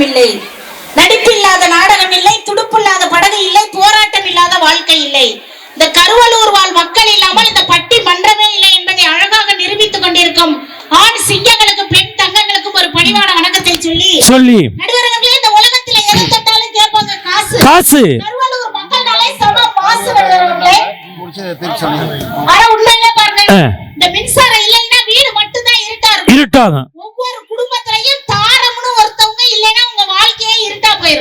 நாடகம் இல்லை நடிப்பில்லாத நாடகம் இல்லை துடுப்பில்லாத படகு இல்லை போராட்டம் இல்லாத வாழ்க்கை இல்லை இந்த கருவலூர் வாழ் மக்கள் இல்லாமல் இந்த பட்டி மன்றமே இல்லை என்பதை அழகாக நிரூபித்துக் கொண்டிருக்கும் ஆண் சிங்கங்களுக்கு பெண் தங்கங்களுக்கும் ஒரு பணிவான வணக்கத்தை சொல்லி சொல்லி. நடுவர்களே இந்த உலகத்துல எதை தொட்டாலும் கேட்பாங்க காசு. காசு. கருவலூர் மக்கள்னாலே சம மாசு நடுவர்களே ஆனா உண்மையிலே பாருங்க இந்த மின்சாரம் இல்லைன்னா வீடு மட்டும்தான் இருட்டா இருக்கும். இருட்டாகும் ஒவ்வொரு குடும்பத்திலையும்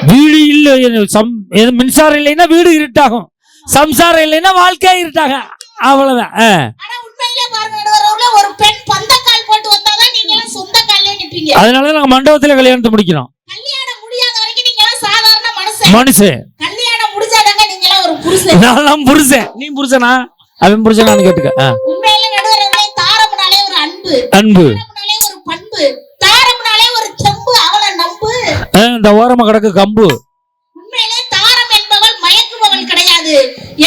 வீடு இல்ல சம் மின்சாரம் இல்லைன்னா வீடு இருட்டாகும். சம்சாரம் இல்லைன்னா வாழ்க்கை இருட்டாக. அவ்வளவுதான். ஒரு பெண் பந்தக்கால் போட்டு வந்தாதான் நீங்க எல்லாம் சொந்த கால்ல நிப்பீங்க. அதனால நாங்க மண்டபத்துல கல்யாணத்தை முடிக்கிறோம். கல்யாணம் முடியாத வரைக்கும் நீங்க எல்லாம் சாதாரண மனுஷன். மனுஷன். கல்யாணம் முடிஞ்சாதாங்க நீங்க எல்லாம் ஒரு புருஷன். நான் புருஷன். நீ புருஷனா? அவன் புருஷனான்னு கேட்டுக்க. ஆ. உண்மையில நடுவர்களே தாரம்னாலே ஒரு அன்பு. அன்பு. தாரம்னாலே ஒரு பண்பு. இந்த ஓரமா கிடக்கு கம்பு. உண்மையிலே தாரம் என்பவள் மயக்குபவள் கிடையாது.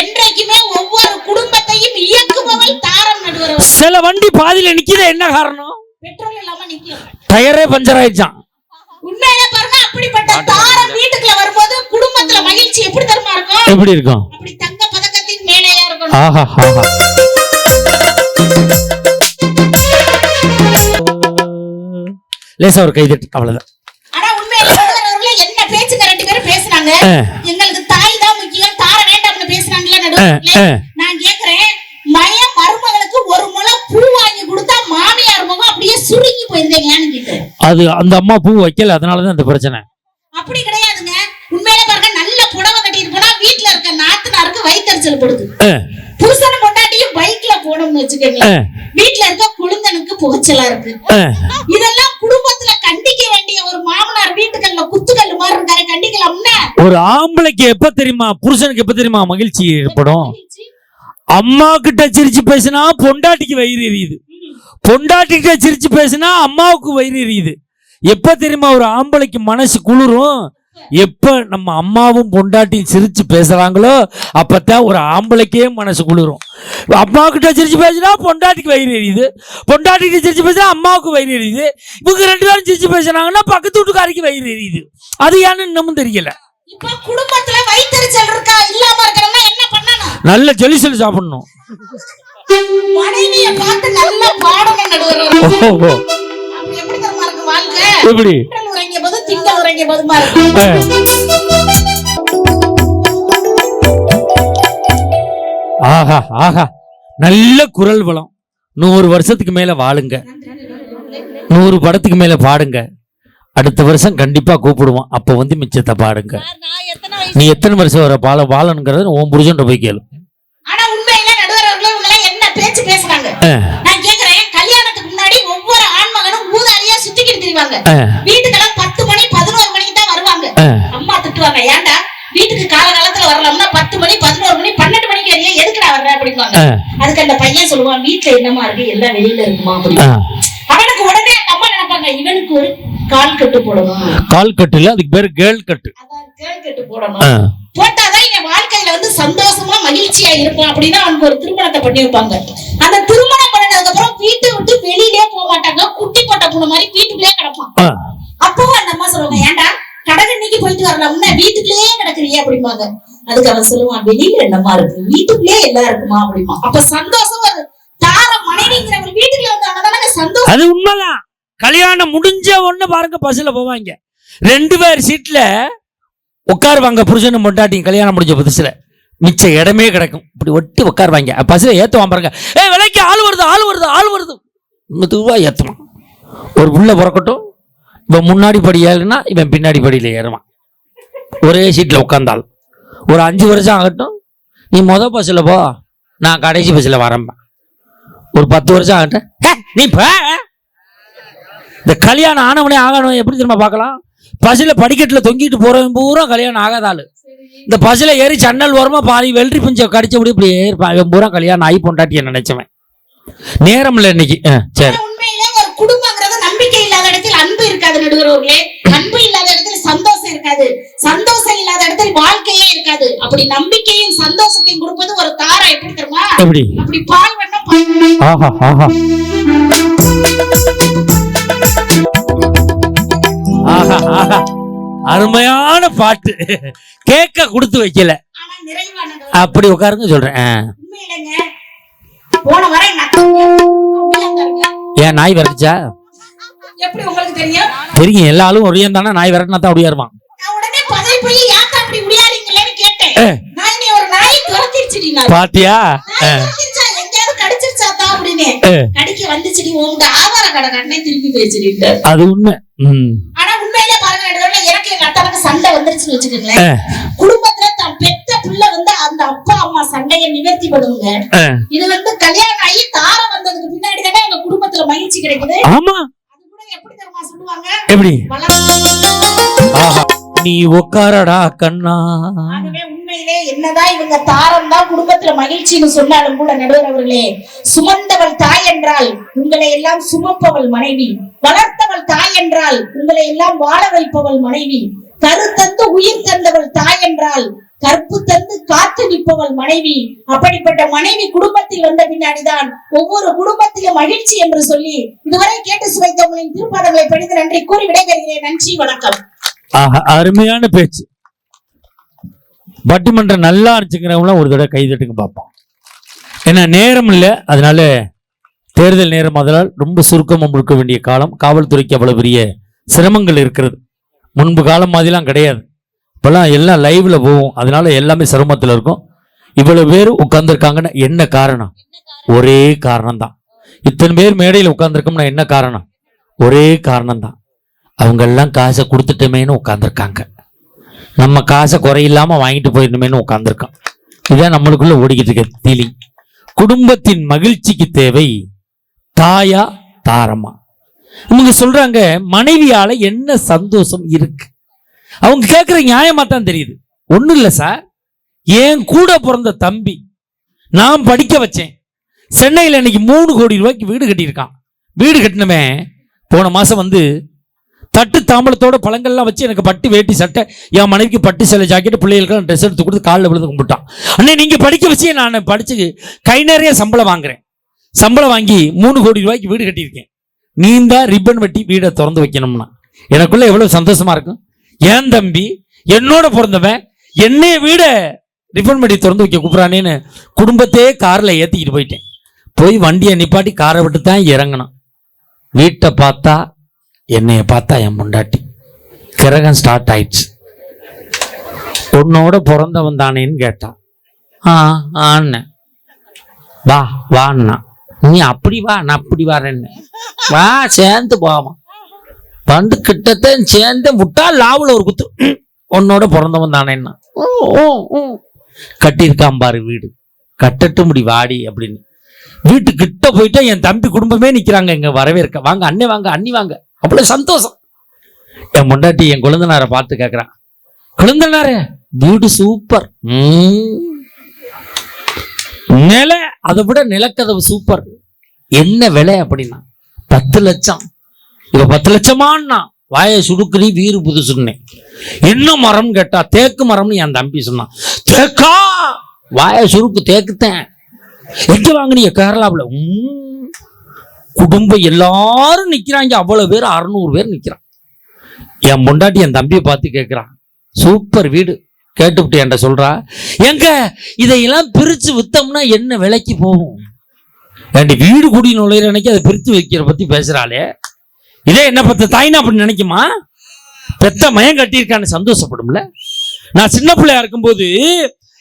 என்றைக்குமே ஒவ்வொரு குடும்பத்தையும் இயக்குபவள் தாரம் நடுவர் சில வண்டி பாதியில நிக்குது என்ன காரணம்? பெட்ரோல் இல்லாம நிக்கும் டயரே பஞ்சர் ஆயிடுச்சான் உண்மையிலே பாருங்க அப்படிப்பட்ட தாரம் வீட்டுக்குள்ள வரும்போது குடும்பத்துல மகிழ்ச்சி எப்படி தருமா இருக்கும்? எப்படி இருக்கும்? அப்படி தங்க பதக்கத்தின் மேலேயா இருக்கணும். ஆஹா ஆஹா லேசா ஒரு கைதட்டு அவ்வளவுதான். ஆனா உண்மையிலே பேச்சுங்க ரெண்டு பேரும் பேசுனாங்க. எங்களுக்கு தாய் தான் முக்கியம் தார வேண்டாம்னு பேசுனாங்கல்ல ஆ, நடுவர்களே ஆ. நான் கேக்குறேன் மய மருமகளுக்கு ஒரு முளம் பூ வாங்கி கொடுத்தா மாமியார் முகம் அப்படியே சுருங்கி போயிருந்தேங்கன்னு கேக்குறேன் அது அந்த அம்மா பூ வைக்கல அதனாலதான் இந்த பிரச்சனை. அப்படி கிடையாதுங்க. உண்மையில பாருங்க நல்ல புடவை கட்டிட்டு போனா வீட்டுல இருக்க நாத்தனாருக்கு வயிற்றுச்சல் ஆ, புருஷனை கொண்டாட்டியும் பைக்ல போனோம்னு வச்சுக்கோங்க வீட்டுல இருக்க குழுந்தனுக்கு புகைச்சலா இருக்கு. இதெல்லாம் குடும்பத்துல கண்டிக்க வேண்டிய ஒரு மாமனார் வீட்டுக்கல்ல குத்துக்கல்லு மாதிரி இருக்காரு. கண்டிக்கலாம்னா ஒரு ஆம்பளைக்கு எப்ப தெரியுமா புருஷனுக்கு எப்ப தெரியுமா மகிழ்ச்சி ஏற்படும்? அம்மா கிட்ட சிரிச்சு பேசினா பொண்டாட்டிக்கு வயிறு எரியுது. பொண்டாட்டி கிட்ட சிரிச்சு பேசினா அம்மாவுக்கு வயிறு எரியுது. எப்ப தெரியுமா ஒரு ஆம்பளைக்கு மனசு குளிரும் எப்ப நம்ம அம்மாவும் பொண்டாட்டியும் சிரிச்சு பேசுறாங்களோ அப்பதான் ஒரு ஆம்பளைக்கே மனசு குளிரும். அம்மா கிட்ட சிரிச்சு பேசினா பொண்டாட்டிக்கு வயிறு எரியுது. பொண்டாட்டி கிட்ட சிரிச்சு பேசினா அம்மாவுக்கு வயிறு எரியுது. இவங்க ரெண்டு பேரும் சிரிச்சு பேசுனாங்கன்னா பக்கத்து வீட்டுக்காரிக்கு வயிறு எரியுது. அது ஏன்னு இன்னமும் தெரியல. இப்ப குடும்பத்துல வயிற்றுச்சல் இருக்கா? இல்லாம இருக்கணும்னா என்ன பண்ணணும்? நல்ல ஜொலி சொல்லி சாப்பிடணும். மனைவிய பார்த்து நல்லா பாடணும் நடுவர். எப்படி? வாழ்க்கை உறங்கிய போது உறங்கிய போதுமா. ஆஹா ஆஹா. நல்ல குரல் வளம். நூறு வருஷத்துக்கு மேல வாழுங்க. நூறு படத்துக்கு மேல பாடுங்க. அடுத்த வருஷம் கண்டிப்பா கூப்பிடுவோம். அப்ப வந்து மிச்சத்தை பாடுங்க. நீ எத்தனை வருஷம் வர பால வாழணுங்கிறத உன் புருஷன் போய் கேளு. ஆனா உண்மையில நடுவர் என்ன பேச்சு பேசுறாங்க ஆ, நான் கேக்குறேன் கல்யாணத்துக்கு முன்னாடி ஒவ்வொரு ஆண்மகனும் ஊதாரியா ஆ, வீட்டுக்கெல்லாம் பத்து மணி பதினோரு மணிக்கு தான் வருவாங்க. அம்மா திட்டுவாங்க ஏன்டா வீட்டுக்கு காலகாலத்துல வரலாம்னா பத்து மணி பதினோரு மணி பன்னெண்டு மணிக்கு வரையும் எதுக்குடா வர்ற? அப்படிம்பாங்க. ஆ, அதுக்கு அந்த பையன் சொல்லுவான் வீட்டுல என்னமா இருக்கு? எல்லாம் வெளியில இருக்குமா. அவனுக்கு உடனே அம்மா நினைப்பாங்க இவனுக்கு ஒரு கால் கட்டு போடணும். கால் கட்டு இல்ல அதுக்கு பேரு கேர்ள் கட்டு. கேள் கட்டு போடணும். போட்டாதான் என் வாழ்க்கையில வந்து சந்தோஷமா மகிழ்ச்சியா இருப்பான் அப்படின்னா அவனுக்கு ஒரு திருமணத்தை பண்ணி வைப்பாங்க அந்த திருமணம் வீட்டை விட்டு வெளியிலே போக மாட்டாங்க. குட்டி போட்ட பூனை மாதிரி வீட்டுக்குள்ளே கிடப்பான். அப்பவும் அந்த அம்மா சொல்லுவாங்க ஏன்டா கடகண்ணிக்கு போயிட்டு வரலாம்னா வீட்டுக்குள்ளேயே கிடக்குறியே அப்படிம்பாங்க. அதுக்கு அவன் சொல்லுவான் வெளியில என்னமா இருக்கு. வீட்டுக்குள்ளே எல்லாம் இருக்குமா? அப்படிமா அப்ப சந்தோஷம் ஒரு தார மனைவிங்கிறவங்க வீட்டுக்குள்ள வந்தாங்க சந்தோஷம். அது உண்மைதான். கல்யாணம் முடிஞ்ச உடனே பாருங்க பஸ்ல போவாங்க. ரெண்டு பேர் சீட்ல உட்காருவாங்க புருஷனும் பொண்டாட்டியும் கல்யாணம் முடிஞ்ச புதுசுல. மிச்ச இடமே கிடைக்கும். இப்படி ஒட்டி உட்காருவாங்க பஸ்ல ஏற்றுவான் பாருங்க. ஏ விலைக்கு ஆள் வருது ஆள் வருது ஆள் வருது. மெதுவாக ஏற்றுவான் ஒரு உள்ளே பிறக்கட்டும். இவன் முன்னாடி படி ஏறுனா இவன் பின்னாடி படியில் ஏறுவான். ஒரே சீட்டில் உட்காந்தாள் ஒரு அஞ்சு வருஷம் ஆகட்டும். நீ மொதல் பஸ்ஸில் போ. நான் கடைசி பஸ்ஸில் வரம்பேன் ஒரு பத்து வருஷம் ஆகட்டும். நீ போ. இந்த கல்யாணம் ஆனவனே ஆகணும் எப்படி திரும்ப பார்க்கலாம்? பஸ்ஸில் படிக்கட்டில் தொங்கிட்டு போகிறவன் பூரா கல்யாணம் ஆகாத ஆள். இந்த பஸ்ஸில் ஏறி சன்னல் ஓரமா பாதி வெள்ளரி பஞ்சை கடிச்சபடி இப்படியே இருப்பான் இவன் பூரா கல்யாணம் ஆகி பொண்டாட்டிய நினைச்சவன்? நேரம் இல்லை இன்னைக்கு சரி. குடும்பங்கிறது நம்பிக்கை இல்லாத இடத்தில் அன்பு இருக்காது நடுகிறவர்களே அன்பு இல்லாத இடத்துல சந்தோஷம் இருக்காது. சந்தோஷம் இல்லாத இடத்தில் வாழ்க்கையே இருக்காது. அப்படி நம்பிக்கையும் சந்தோஷத்தையும் கொடுப்பது ஒரு தாரா எப்படி தெரியுமா? எப்படி? அப்படி பால். ஆஹா ஆஹா. ஆஹா ஆஹா. அருமையான பாட்டு. கேட்க கொடுத்து வைக்கல. அப்படி உட்காருங்க சொல்றேன். ஏன் நாய் விரட்டுச்சா? உங்களுக்கு தெரியும்? எல்லா ஆளும் ஒரே தானே நாய் விரட்டினா தான் ஒடியாருவான் பாத்தியா? அது உண்மை. சண்டை வந்துருச்சுன்னு வச்சுக்கோங்களேன். குடும்பத்துல தான் பெத்த புள்ள வந்து அந்த அப்பா அம்மா சண்டையை நிவர்த்தி பண்ணுங்க. ஏ. இது வந்து கல்யாணம் ஆகி தாரம் வந்ததுக்கு பின்னாடி தானே எங்க குடும்பத்துல மகிழ்ச்சி கிடைக்குது. ஆமா. அது கூட எப்படி தெரியுமா சொல்லுவாங்க? எப்படி? நீ உட்காரடா கண்ணா. உண்மையிலே என்னதான் இவங்க தாரம் தான் குடும்பத்துல மகிழ்ச்சின்னு சொன்னாலும் கூட நடுவர் அவர்களே சுமந்தவள் தாய் என்றால் உங்களை எல்லாம் சுமப்பவள் மனைவி. வளர்த்தவள் தாய் என்றால் உங்களை எல்லாம் வாழ வைப்பவள் மனைவி. கரு தந்து உயிர் தந்தவள் தாய் என்றால் கற்பு தந்து காத்து நிற்பவள் மனைவி. அப்படிப்பட்ட மனைவி குடும்பத்தில் வந்த பின்னாடிதான் ஒவ்வொரு குடும்பத்திலும் மகிழ்ச்சி என்று சொல்லி இதுவரை கேட்டு சுவைத்தவங்களின் திருப்பாடங்களை படித்து நன்றி கூறி விடைபெறுகிறேன். நன்றி வணக்கம். ஆஹா அருமையான பேச்சு. பட்டிமன்றம் நல்லா இருந்துச்சுங்கிறவங்களாம் ஒரு தடவை கை தட்டுங்க பார்ப்போம். ஏன்னா நேரம் இல்லை அதனால தேர்தல் நேரம் அதனால் ரொம்ப சுருக்கமாக முழுக்க வேண்டிய காலம். காவல்துறைக்கு அவ்வளவு பெரிய சிரமங்கள் இருக்கிறது. முன்பு காலம் மாதிரிலாம் கிடையாது. இப்போல்லாம் எல்லாம் லைவ்ல போகும். அதனால எல்லாமே சிரமத்தில் இருக்கும். இவ்வளவு பேர் உட்காந்துருக்காங்கன்னா என்ன காரணம்? ஒரே காரணம் தான் இத்தனை பேர் மேடையில் உட்காந்துருக்கோம்னா என்ன காரணம்? ஒரே காரணம் தான் அவங்க எல்லாம் காசை கொடுத்துட்டோமேன்னு உட்காந்துருக்காங்க நம்ம காசை குறையில்லாமல் வாங்கிட்டு போயிடணுமேனு உட்காந்துருக்கோம் இதான் நம்மளுக்குள்ள ஓடிக்கிட்டு இருக்க தீலி குடும்பத்தின் மகிழ்ச்சிக்கு தேவை தாயா தாரமா இவங்க சொல்றாங்க மனைவியால என்ன சந்தோஷம் இருக்கு? அவங்க கேட்குற நியாயமா தான் தெரியுது. ஒன்றும் இல்லை சார் என் கூட பிறந்த தம்பி நான் படிக்க வச்சேன். சென்னையில் இன்னைக்கு மூணு கோடி ரூபாய்க்கு வீடு கட்டியிருக்கான். வீடு கட்டினமே போன மாதம் வந்து தட்டு தாம்பளத்தோட பழங்கள்லாம் வச்சு எனக்கு பட்டு வேட்டி சட்டை என் மனைவிக்கு பட்டு சில ஜாக்கெட்டு பிள்ளைகளுக்கு ட்ரெஸ் எடுத்து கொடுத்து காலில் விழுந்து கும்பிட்டான். அண்ணே நீங்கள் படிக்க வச்சு நான் படிச்சு கை நிறைய சம்பளம் வாங்குறேன். சம்பளம் வாங்கி மூணு கோடி ரூபாய்க்கு வீடு கட்டியிருக்கேன். நீ தான் ரிப்பன் வெட்டி வீடை திறந்து வைக்கணும்னா. எனக்குள்ள எவ்வளவு சந்தோஷமா இருக்கும். ஏன் தம்பி? என்னோட பிறந்தவன் என்னைய வீட ரிப்பன் வெட்டி திறந்து வைக்க கூப்பிட்றானேன்னு குடும்பத்தையே காரில் ஏற்றிக்கிட்டு போயிட்டேன். போய் வண்டியை நிப்பாட்டி காரை விட்டு தான் இறங்கணும். வீட்டை பார்த்தா என்னைய பார்த்தா என் முண்டாட்டி கிரகம் ஸ்டார்ட் ஆயிடுச்சு. உன்னோட பிறந்தவன் தானேன்னு கேட்டான் ஆ ஆண்ண வா வாண்ணா நீ அப்படி வா நான் அப்படி வரேன்னு. வா சேர்ந்து போவோம். வந்து கிட்டத்தட்ட சேர்ந்து விட்டா லாவில் ஒரு குத்து. உன்னோட பிறந்தவன் தானேன்னா. என்ன ஓ கட்டியிருக்கான் பாரு வீடு. கட்டட்டு முடி வாடி அப்படின்னு. வீட்டு கிட்ட போயிட்டா என் தம்பி குடும்பமே நிற்கிறாங்க இங்க வரவேற்க. வாங்க அண்ணே வாங்க அண்ணி வாங்க. அவ்வளோ சந்தோஷம். என் முண்டாட்டி என் குழந்தனாரை பார்த்து கேட்குறான் குழந்தனாரே வீடு சூப்பர். நில அதை விட நிலக்கதவு சூப்பர். என்ன விலை அப்படின்னா? பத்து லட்சம். இப்போ பத்து லட்சமான்னா வாயை சுடுக்குறி வீறு புதுசுன்னே. என்ன மரம் கேட்டா தேக்கு மரம்னு என் தம்பி சொன்னான். தேக்கா! வாயை சுருக்கு தேக்குத்தேன். எங்க வாங்கினீங்க? கேரளாவில். உம். குடும்பம் எல்லாரும் நிற்கிறாங்க அவ்வளோ பேர் அறுநூறு பேர் நிற்கிறான் என் பொண்டாட்டி என் தம்பியை பார்த்து கேட்குறான் சூப்பர் வீடு. கேட்டுவிட்டு என்கிட்ட சொல்கிறா எங்க? இதையெல்லாம் பிரித்து விற்றோம்னா என்ன விலைக்கு போகும்? ஏண்டி வீடு குடி நுழையிற அன்னைக்கு அதை பிரித்து வைக்கிற பத்தி பேசுறாளே. இதே என்ன பத்த தாய்னா அப்படி நினைக்குமா? பெத்த மயம் கட்டியிருக்கான்னு சந்தோஷப்படும்ல? நான் சின்ன பிள்ளையா இருக்கும்போது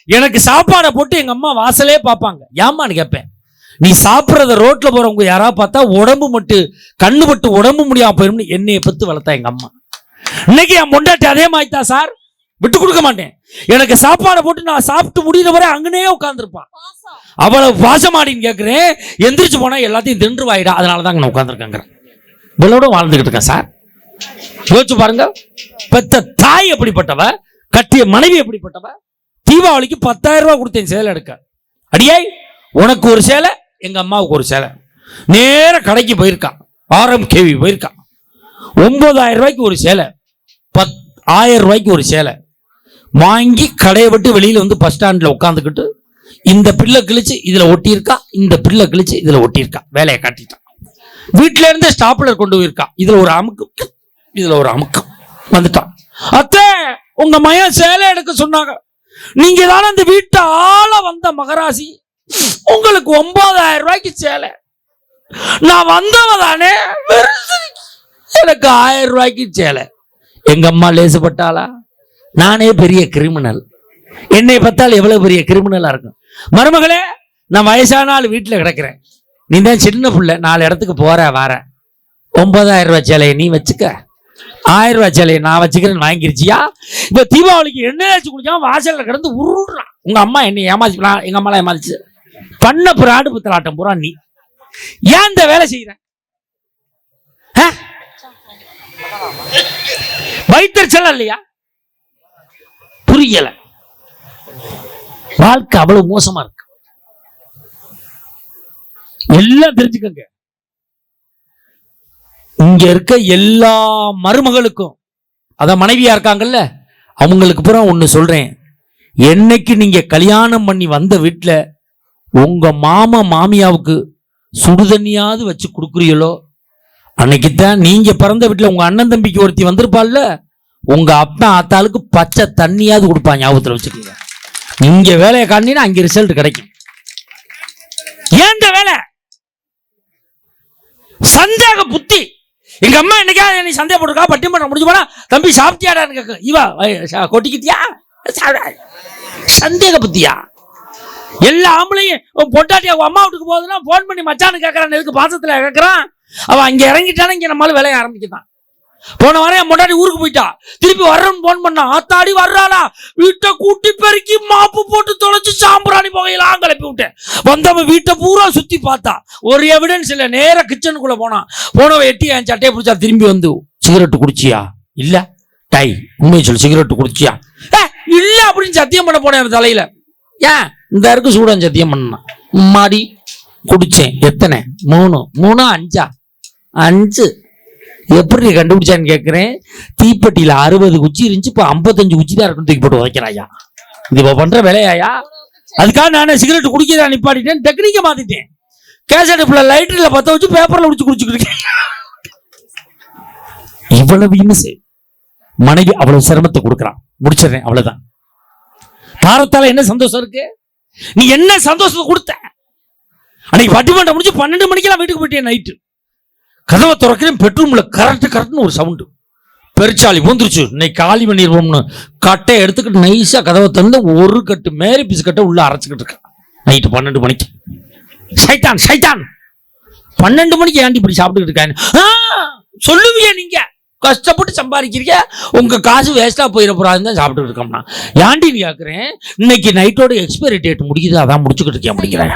எனக்கு சாப்பாடை போட்டு எங்க அம்மா வாசலே பார்ப்பாங்க. ஏம்மான்னு கேட்பேன். நீ சாப்பிட்றத ரோட்ல போறவங்க யாராவது பார்த்தா உடம்பு மட்டும் கண்ணு மட்டும் உடம்பு முடியாம போயிடும்னு என்னைய பத்து வளர்த்தா எங்க அம்மா. இன்னைக்கு என் முண்டாட்டி அதே மாதிரி தான் சார். விட்டு கொடுக்க மாட்டேன். எனக்கு சாப்பாடை போட்டு நான் சாப்பிட்டு முடியிற வரை அங்கனே உட்காந்துருப்பான் அவ்வளவு பாசமாடின்னு கேட்குறேன் எந்திரிச்சு போனா எல்லாத்தையும் தின்று வாயிடா. அதனால தான் நான் உட்காந்துருக்கேங்கிறேன் இவளோட வாழ்ந்துகிட்டு இருக்கேன் சார். யோசிச்சு பாருங்க. பெத்த தாய் எப்படிப்பட்டவ? கட்டிய மனைவி எப்படிப்பட்டவ? தீபாவளிக்கு பத்தாயிரம் ரூபாய் கொடுத்தேன் சேலை எடுக்க. அடியே உனக்கு ஒரு சேலை எங்க அம்மாவுக்கு ஒரு சேலை. நேர கடைக்கு போயிருக்கான் ஆரம் கேவி போயிருக்கான் ஒன்பதாயிரம் ரூபாய்க்கு ஒரு சேலை. பத் ஆயிரம் ரூபாய்க்கு ஒரு சேலை. வாங்கி கடையை விட்டு வெளியில வந்து பஸ் ஸ்டாண்ட்ல உட்காந்துக்கிட்டு இந்த பிள்ளை கிழிச்சு இதுல ஒட்டியிருக்கா? இந்த பிள்ளை கிழிச்சு இதுல ஒட்டியிருக்கா? வேலையை காட்டிட்டான் வீட்ல இருந்து ஸ்டாப்லர் கொண்டு போயிருக்கா? இதுல ஒரு அமுக்கு. இதுல ஒரு அமுக்கம் வந்துட்டான் அத்தை உங்க மையம் சேலை எடுக்க சொன்னாங்க. நீங்க தானே அந்த வீட்டு ஆள வந்த மகராசி? உங்களுக்கு ஒன்பதாயிரம் ரூபாய்க்கு சேலை. நான் வந்தவ தானே? எனக்கு ஆயிரம் ரூபாய்க்கு சேலை. எங்க அம்மா லேசுப்பட்டாளா நானே பெரிய கிரிமினல் என்னை பார்த்தால் எவ்வளவு பெரிய கிரிமினலா இருக்கும். மருமகளே நான் வயசான ஆள் வீட்டில் கிடக்கிறேன். நீ தான் சின்ன புள்ள நாலு இடத்துக்கு போற வரேன் ஒன்பதாயிரம் ரூபாய் சேலையை நீ வச்சுக்க. ஆயிரம் ரூபாய் சேலையை நான் வச்சுக்கிறேன்னு வாங்கிருச்சியா? இப்ப தீபாவளிக்கு எண்ணெய் வச்சு குடிக்காம வாசலில் கிடந்து உருடுறான். உங்க அம்மா என்னை ஏமாச்சு நான் எங்க அம்மாலாம் ஏமாச்சு பண்ண பிராடு புத்தலாட்டம் பூரா நீ. ஏன் இந்த வேலை செய்யற ஆ? இல்லையா? புரியல. வாழ்க்கை அவ்வளவு மோசமா இருக்கு. எல்லாம் தெரிஞ்சுக்கங்க. இங்க இருக்க எல்லா மருமகளுக்கும் அத மனைவியா இருக்காங்கல்ல அவங்களுக்கு பூரா ஒண்ணு சொல்றேன். என்னைக்கு நீங்க கல்யாணம் பண்ணி வந்த வீட்டில் உங்க மாமா மாமியாவுக்கு சுடுதண்ணியாவது வச்சு கொடுக்குறீங்களோ அன்னைக்கு தான் நீங்க பிறந்த வீட்டில் உங்க அண்ணன் தம்பிக்கு ஒருத்தி வந்திருப்பாள்ல உங்க அப்பா ஆத்தாளுக்கு பச்சை தண்ணியாவது கொடுப்பா ஞாபகத்துல வச்சுக்கோங்க. இங்க வேலையை காட்டினா அங்க ரிசல்ட் கிடைக்கும். ஏன் இந்த வேலை? சந்தேக புத்தி. எங்க அம்மா என்னைக்காவது என்னை சந்தேகப்பட்டிருக்கா பட்டிமன்றம் முடிஞ்சு போனா தம்பி சாப்பிட்டியாடான்னு கேட்க இவா கொட்டிக்கிட்டியா? சந்தேக புத்தியா? எல்லா ஆம்பளையும் உன் பொண்டாட்டி அவங்க அம்மா வீட்டுக்கு போகுதுன்னா ஃபோன் பண்ணி மச்சான்னு கேட்கறான் எதுக்கு பாசத்துல கேட்கறான் அவன் அங்க இறங்கிட்டானே இங்க நம்மளால வேலைய ஆரம்பிக்கிறான். போன வாரம் என் பொண்டாட்டி ஊருக்கு போயிட்டா. திருப்பி வர்றேன்னு ஃபோன் பண்ணா. ஆத்தாடி வர்றாளா? வீட்டை கூட்டி பெருக்கி மாப்பு போட்டு தொலைச்சு சாம்பிராணி புகையெல்லாம் கிளப்பி விட்டேன். வந்தவன் வீட்டை பூரா சுத்தி பார்த்தா. ஒரு எவிடன்ஸ் இல்லை. நேரா கிச்சனுக்குள்ள போனான். போனவன் எட்டி என் சட்டையை பிடிச்சா திரும்பி வந்து சிகரெட்டு குடிச்சியா? இல்ல. டை உண்மையை சொல்லு. சிகரெட்டு குடிச்சியா? "ஏ, இல்ல அப்படின்னு சத்தியம் பண்ண போனேன் தலையில. ஏன் இந்த இருக்கு சூடம் சத்தியம் பண்ணான் மாடி குடிச்சேன். எத்தனை? மூணு. மூணா? அஞ்சா. அஞ்சு. எப்படி கண்டுபிடிச்சான்னு கேட்கிறேன் தீப்பெட்டியில் அறுபது குச்சி இருந்துச்சு இப்போ ஐம்பத்தஞ்சு குச்சி தான் இருக்கும் தூக்கி போட்டு வைக்கிறாயா இது இப்போ பண்ற வேலையாயா? அதுக்காக நானே சிகரெட் குடிக்கிறதா நிப்பாட்டிட்டேன் டெக்னிக்கை மாத்திட்டேன். அடுப்பில் லைட்டரில் பற்ற வச்சு பேப்பர்ல குடிச்சு குடிச்சுக்கிட்டு இருக்கேன். இவ்வளவு இம்சை மனைவி அவ்வளவு சிரமத்தை கொடுக்குறான். முடிச்சிடுறேன் அவ்வளவுதான். தாரத்தால என்ன சந்தோஷம் இருக்கு? நீ என்ன சந்தோஷத்தை கொடுத்த? அன்னைக்கு பட்டிமன்றம் முடிஞ்சு பன்னெண்டு மணிக்கெல்லாம் வீட்டுக்கு போயிட்டேன் நைட்டு கதவை திறக்கிறேன் பெட்ரூம்ல கரெக்ட் கரெக்ட்னு ஒரு சவுண்டு பெருச்சாளி வந்துருச்சு இன்னைக்கு காலி பண்ணிடுவோம்னு கட்டை எடுத்துக்கிட்டு நைஸா கதவை திறந்து ஒரு கட்டு மேரி பீஸ் கட்டை உள்ள அரைச்சிக்கிட்டு இருக்கேன் நைட்டு பன்னெண்டு மணிக்கு. சைத்தான் சைத்தான் பன்னெண்டு மணிக்கு ஏன்டி இப்படி சாப்பிட்டுக்கிட்டு இருக்காங்க சொல்லுவியா சொல்லுவியே நீங்க. கஷ்டப்பட்டு சம்பாதிக்கிறீங்க உங்க காசு வேஸ்டா போயிட போறாதுன்னு தான் சாப்பிட்டுட்டு இருக்கோம்னா. ஏன்டி நீ கேக்குறேன்? இன்னைக்கு நைட்டோட எக்ஸ்பைரி டேட் முடிக்குது அதான் முடிச்சுக்கிட்டு இருக்கேன் அப்படிங்கிறேன்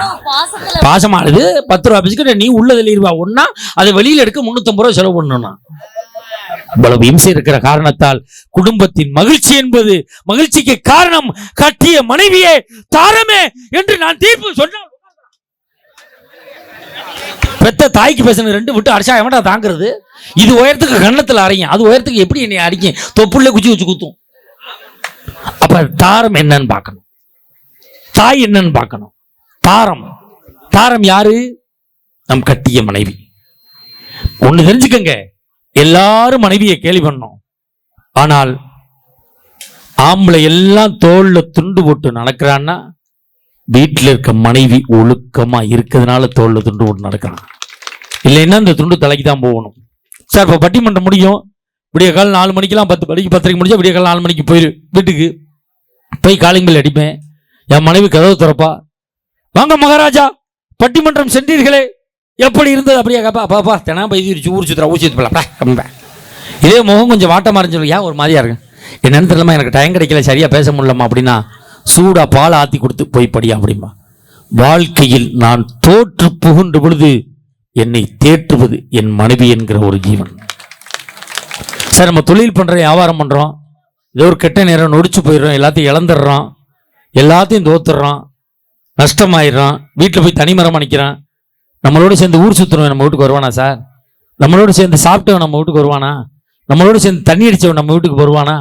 பாசமானது பத்து ரூபா பிஸ்கட் நீ உள்ள தள்ளிடுவா. ஒன்னா அதை வெளியில எடுக்க முன்னூத்தம்பது ரூபா செலவு பண்ணணும்னா. இவ்வளவு இம்சை இருக்கிற காரணத்தால் குடும்பத்தின் மகிழ்ச்சி என்பது மகிழ்ச்சிக்கு காரணம். கட்டிய மனைவியே தாரமே என்று நான் தீர்ப்பு சொன்னால் பெத்த தாய்க்கு பேசுனது ரெண்டு விட்டு அடிச்சா எவன்டா தாங்குறது? இது உயரத்துக்கு கன்னத்தில் அரையும். அது உயரத்துக்கு எப்படி என்னை அடிக்கும்? தொப்புள்ள குச்சி வச்சு குத்தும். அப்ப தாரம் என்னன்னு பார்க்கணும். தாய் என்னன்னு பார்க்கணும். தாரம். தாரம் யாரு? நம் கட்டிய மனைவி. ஒண்ணு தெரிஞ்சுக்கங்க. எல்லாரும் மனைவியை கேலி பண்ணோம். ஆனால் ஆம்பளை எல்லாம் தோல்ல துண்டு போட்டு நடக்கிறான்னா வீட்டில் இருக்க மனைவி ஒழுக்கமா இருக்கிறதுனால தோல்ல துண்டு போட்டு நடக்கிறான். இல்லைன்னா இந்த துண்டு தலைக்கு தான் போகணும். சார் இப்போ பட்டிமன்றம் முடியும். விடிய கால நாலு மணிக்கெல்லாம் பத்து மணிக்கு பத்தரைக்கு முடிஞ்சா விடிய கால நாலு மணிக்கு போயிரு. வீட்டுக்கு போய் காலிங் பில் அடிப்பேன். என் மனைவி கதவு திறப்பா. வாங்க மகாராஜா பட்டிமன்றம் சென்றீர்களே. எப்படி இருந்தது? அப்படியே கேப்பா பாப்பா தினா பைதி ஊர் சுத்துறா ஊசி சுத்து இதே முகம் கொஞ்சம் வாட்டமாக இருந்துச்சு. ஏன் ஒரு மாதிரியா இருக்கு? என்னன்னு தெரியலமா எனக்கு டைம் கிடைக்கல சரியாக பேச முடியலம்மா அப்படின்னா சூடாக பால் ஆற்றி கொடுத்து போய் படி அப்படிம்பா. வாழ்க்கையில் நான் தோற்று புகுண்டு பொழுது என்னை தேற்றுவது என் மனைவி என்கிற ஒரு ஜீவன். சார் நம்ம தொழில் பண்ணுற வியாபாரம் பண்ணுறோம் ஏதோ ஒரு கெட்ட நேரம் நொடிச்சு போயிடுறோம் எல்லாத்தையும் இழந்துடுறோம் எல்லாத்தையும் தோத்துடுறோம் நஷ்டமாயிடுறோம் வீட்டில் போய் தனிமரமா நிற்கிறான் நம்மளோட சேர்ந்து ஊர் சுற்றுறவன் நம்ம வீட்டுக்கு வருவானா சார்? நம்மளோட சேர்ந்து சாப்பிட்டவன் நம்ம வீட்டுக்கு வருவானா? நம்மளோட சேர்ந்து தண்ணி அடித்தவன் நம்ம வீட்டுக்கு வருவானா?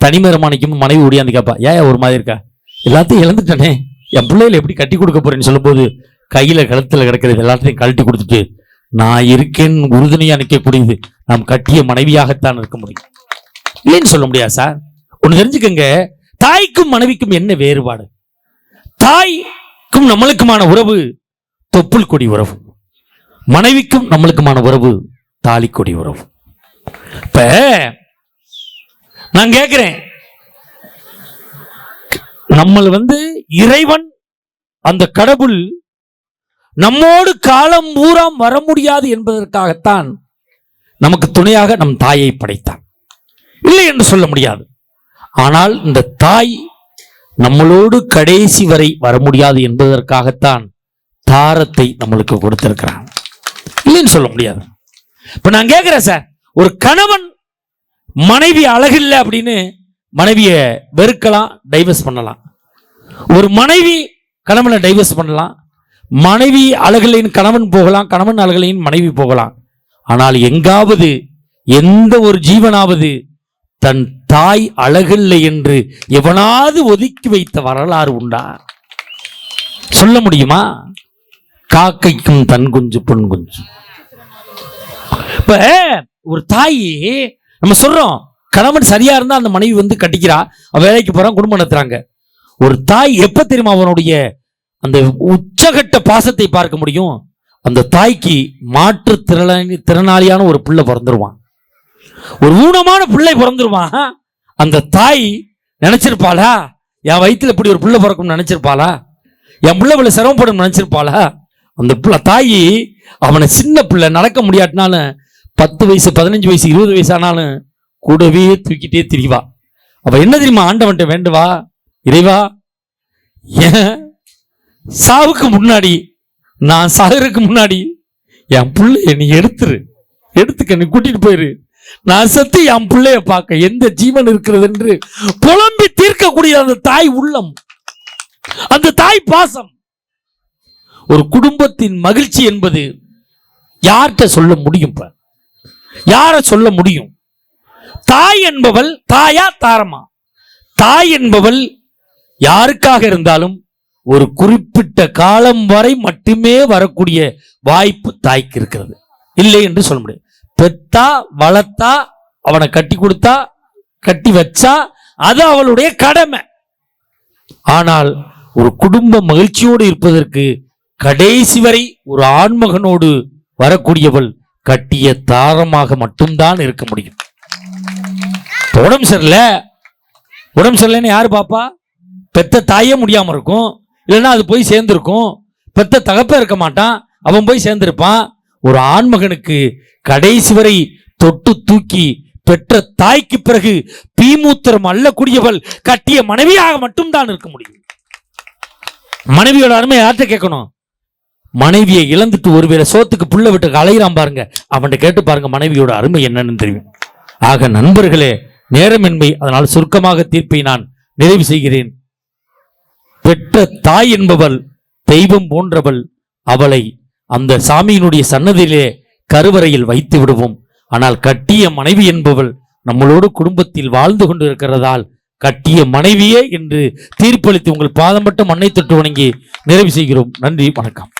தனிமரமா நிற்கும் மனைவி ஓடியாந்து கேட்பா ஏன் ஒரு மாதிரி இருக்கா? எல்லாத்தையும் இழந்துட்டனே. என் பிள்ளைகளை எப்படி கட்டி கொடுக்க போறேன்னு சொல்லும்போது கையில் கழுத்தில் கிடக்கிறது எல்லாத்தையும் கழட்டி கொடுத்துட்டு நான் இருக்கேன் உறுதுணையா நிற்கக்கூடியது நாம் கட்டிய மனைவியாகத்தான் இருக்க முடியும். இல்லைன்னு சொல்ல முடியாது சார்? ஒண்ணு தெரிஞ்சுக்கங்க. தாய்க்கும் மனைவிக்கும் என்ன வேறுபாடு? தாய்க்கும் நம்மளுக்குமான உறவு தொப்புள் கொடி உறவு. மனைவிக்கும் நம்மளுக்குமான உறவு தாலி கொடி உறவு. இப்ப நான் கேட்கிறேன் நம்மள வந்து இறைவன் அந்த கடவுள் நம்மோடு காலம் பூராம் வர முடியாது என்பதற்காகத்தான் நமக்கு துணையாக நம் தாயை படைத்தான். இல்லை என்று சொல்ல முடியாது. ஆனால் இந்த தாய் நம்மளோடு கடைசி வரை வர முடியாது என்பதற்காகத்தான் தாரத்தை நம்மளுக்கு கொடுத்திருக்கிறான். இல்லைன்னு சொல்ல முடியாது. இப்ப நான் கேட்கிறேன் சார் ஒரு கணவன் மனைவி அழகில்லை அப்படின்னு மனைவியை வெறுக்கலாம் டைவர்ஸ் பண்ணலாம். ஒரு மனைவி கணவனை டைவர்ஸ் பண்ணலாம் மனைவி அழகில்லைன்னு கணவன் போகலாம் கணவன் அழகில்லைன்னு மனைவி போகலாம். ஆனால் எங்காவது எந்த ஒரு ஜீவனாவது தன் தாய் அழகில்லை என்று எவனாவது ஒதுக்கி வைத்த வரலாறு உண்டா? சொல்ல முடியுமா? காக்கைக்கும் தன் குஞ்சு பொன் குஞ்சு. இப்ப ஒரு தாய் நம்ம சொல்றோம் கணவன் சரியா இருந்தா அந்த மனைவி வந்து கட்டிக்கிறா வேலைக்கு போறான் குடும்பம் நடத்துறாங்க. ஒரு தாய் எப்ப தெரியுமா அவனுடைய அந்த உச்சகட்ட பாசத்தை பார்க்க முடியும். அந்த தாய்க்கு மாற்று திறனாளி திறனாளியான ஒரு பிள்ளை பிறந்துருவான். ஒரு ஊனமான பிள்ளை பிறந்துருவான். அந்த தாய் நினைச்சிருப்பாளா? என் வயிற்றுல இப்படி ஒரு பிள்ளை பிறக்கும்னு நினைச்சிருப்பாளா? என் பிள்ளை இவ்வளவு சிரமப்படும் நினைச்சிருப்பாளா? அந்த பிள்ளை தாய் அவனை சின்ன பிள்ளை நடக்க முடியாட்டினாலும் பத்து வயசு பதினஞ்சு வயசு இருபது வயசு ஆனாலும் கூடவே தூக்கிட்டே திரிவா. அவ என்ன தெரியுமா ஆண்டவன்ட்ட வேண்டுவா? இறைவா ஏன் சாவுக்கு முன்னாடி நான் சாகுறதுக்கு முன்னாடி என் பிள்ளைய நீ எடுத்துரு. எடுத்துக்க நீ கூட்டிட்டு போயிரு. நான் செத்து என் பிள்ளைய பார்க்க எந்த ஜீவன் இருக்கிறது என்று புலம்பி தீர்க்கக்கூடிய அந்த தாய் உள்ளம் அந்த தாய் பாசம் ஒரு குடும்பத்தின் மகிழ்ச்சி என்பது யார்கிட்ட சொல்ல முடியும் யார சொல்ல முடியும்? தாய் என்பவள் தாயா தாரமா? தாய் என்பவள் யாருக்காக இருந்தாலும் ஒரு குறிப்பிட்ட காலம் வரை மட்டுமே வரக்கூடிய வாய்ப்பு தாய்க்கு இருக்கிறது. இல்லை என்று சொல்ல முடியாது. பெத்தா வளர்த்தா அவனை கட்டி கொடுத்தா கட்டி வச்சா அது அவளுடைய கடமை. ஆனால் ஒரு குடும்ப மகிழ்ச்சியோடு இருப்பதற்கு கடைசி வரை ஒரு ஆண்மகனோடு வரக்கூடியவள் கட்டிய தாரமாக மட்டும்தான் இருக்க முடியும். உடம்பு சரியில்லை. உடம்பு சரியில்லைன்னு யார் பாப்பா? பெத்த தாயே முடியாம இருக்கும். இல்லைன்னா அது போய் சேர்ந்துருக்கும். பெத்த தகப்ப இருக்க மாட்டான். அவன் போய் சேர்ந்திருப்பான். ஒரு ஆண்மகனுக்கு கடைசி வரை தொட்டு தூக்கி பெற்ற தாய்க்கு பிறகு பீமூத்திரம் அல்லக்கூடியவள் கட்டிய மனைவியாக மட்டும்தான் இருக்க முடியும். மனைவியோட அருமை யார்கிட்ட கேட்கணும்? மனைவியை இழந்துட்டு ஒருவேளை சோத்துக்கு புள்ள விட்டு அலையிறான் பாருங்க. அவன்கிட்ட கேட்டு பாருங்க மனைவியோட அருமை என்னன்னு தெரியும். ஆக நண்பர்களே நேரமின்மை அதனால் சுருக்கமாக தீர்ப்பை நான் நிறைவு செய்கிறேன். பெற்ற தாய் என்பவள் தெய்வம் போன்றவள் அவளை அந்த சாமியினுடைய சன்னதியிலே கருவறையில் வைத்து விடுவோம். ஆனால் கட்டிய மனைவி என்பவள் நம்மளோடு குடும்பத்தில் வாழ்ந்து கொண்டு இருக்கிறதால் கட்டிய மனைவியே என்று தீர்ப்பளித்து உங்கள் பாதம் மட்டும் மண்ணை தொட்டு வணங்கி நிறைவு செய்கிறோம். நன்றி வணக்கம்.